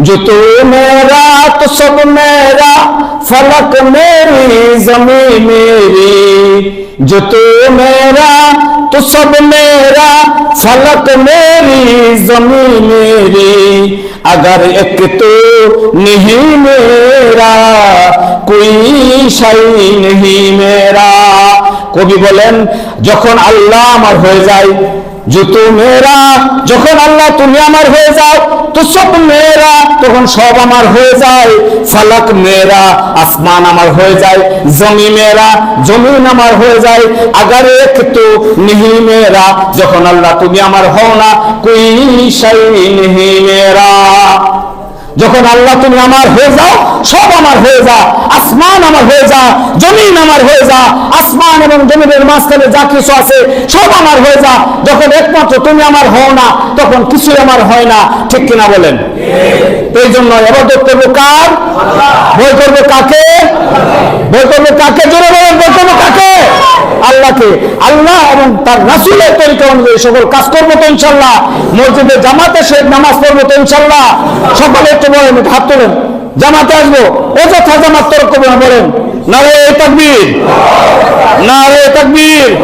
जो तू मेरा तो सब मेरा फलक मेरी जमी मेरी जो तू मेरा तो सब मेरा फलक मेरी जमी मेरी अगर एक तो नहीं मेरा कोई শাই নেহি মেরা কবি বলেন যখন আল্লাহ আমার হয়ে যায় যখন আল্লাহ তুমি আমার হয়ে যাও, তো সব মেয়েরা তখন সব আমার হয়ে যায়। ফালাক মেয়েরা, আসমান আমার হয়ে যায়, জমি মেয়েরা, জমিন আমার হয়ে যায়। আগার তো নিহি মেয়েরা, যখন আল্লাহ তুমি আমার হও না, কুই শাই নিহি মেয়েরা। যখন আল্লাহ তুমি আমার হয়ে যাও, সব হয়ে যা, আসমান আমার হয়ে যা, জমিন আমার হয়ে যা, আসমান এবং জমিনের মাঝখানে যা কিছু আছে সব আমার হয়ে যা। যখন একমাত্র তুমি আমার হও না, তখন কিছুই আমার হয় না। ঠিক কিনা বলেন? এই জন্য এবাদত করব কার? বই করব কাকে? বই করব কাকে? জোরে বলেন বই করব কাকে? আল্লাহকে। আল্লাহ এবং তার রাসুলের তরিকা অনুযায়ী সকল কাজ করব তো ইনশাল্লাহ মসজিদে জামাতে শেখ নামাজ পড়ব তো ইনশাল্লাহ সকলে একটু বলেন হাত তোলেন। জামাতে আসব। অযথা জামাত তরক করব না বলেন। না রে তাকবীর। না রে তাকবীর।